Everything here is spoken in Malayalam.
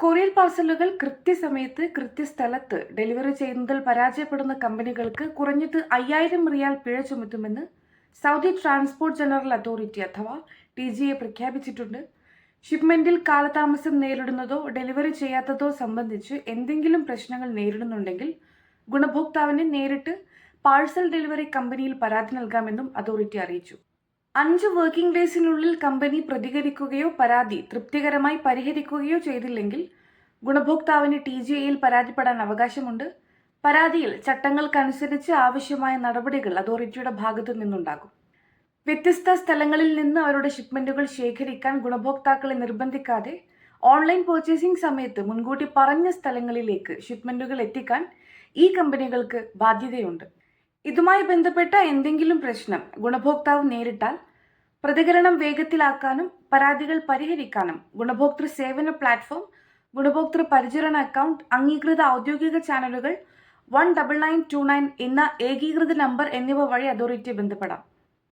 കൊറിയർ പാർസലുകൾ കൃത്യസമയത്ത് കൃത്യസ്ഥലത്ത് ഡെലിവറി ചെയ്യുന്നതിൽ പരാജയപ്പെടുന്ന കമ്പനികൾക്ക് കുറഞ്ഞത് അയ്യായിരം റിയാൽ പിഴ ചുമത്തുമെന്ന് സൗദി ട്രാൻസ്പോർട്ട് ജനറൽ അതോറിറ്റി അഥവാ ടി ജി എ പ്രഖ്യാപിച്ചിട്ടുണ്ട്. ഷിപ്മെന്റിൽ കാലതാമസം നേരിടുന്നതോ ഡെലിവറി ചെയ്യാത്തതോ സംബന്ധിച്ച് എന്തെങ്കിലും പ്രശ്നങ്ങൾ നേരിടുന്നുണ്ടെങ്കിൽ ഗുണഭോക്താവിന് നേരിട്ട് പാഴ്സൽ ഡെലിവറി കമ്പനിയിൽ പരാതി നൽകാമെന്നും അതോറിറ്റി അറിയിച്ചു. അഞ്ച് വർക്കിംഗ് ഡേയ്സിനുള്ളിൽ കമ്പനി പ്രതികരിക്കുകയോ പരാതി തൃപ്തികരമായി പരിഹരിക്കുകയോ ചെയ്തില്ലെങ്കിൽ ഗുണഭോക്താവിന് ടി ജി എയിൽ പരാതിപ്പെടാൻ അവകാശമുണ്ട്. പരാതിയിൽ ചട്ടങ്ങൾക്കനുസരിച്ച് ആവശ്യമായ നടപടികൾ അതോറിറ്റിയുടെ ഭാഗത്തു നിന്നുണ്ടാകും. വ്യത്യസ്ത സ്ഥലങ്ങളിൽ നിന്ന് അവരുടെ ഷിപ്മെന്റുകൾ ശേഖരിക്കാൻ ഗുണഭോക്താക്കളെ നിർബന്ധിക്കാതെ ഓൺലൈൻ പർച്ചേസിംഗ് സമയത്ത് മുൻകൂട്ടി പറഞ്ഞ സ്ഥലങ്ങളിലേക്ക് ഷിപ്മെന്റുകൾ എത്തിക്കാൻ ഈ കമ്പനികൾക്ക് ബാധ്യതയുണ്ട്. ഇതുമായി ബന്ധപ്പെട്ട എന്തെങ്കിലും പ്രശ്നം ഗുണഭോക്താവ് നേരിട്ടാൽ പ്രതികരണം വേഗത്തിലാക്കാനും പരാതികൾ പരിഹരിക്കാനും ഗുണഭോക്തൃ സേവന പ്ലാറ്റ്ഫോം ഗുണഭോക്തൃ പരിചരണ അക്കൗണ്ട് അംഗീകൃത ഔദ്യോഗിക ചാനലുകൾ one double nine two nine എന്ന ഏകീകൃത നമ്പർ എന്നിവ വഴി അതോറിറ്റിയെ ബന്ധപ്പെടാം.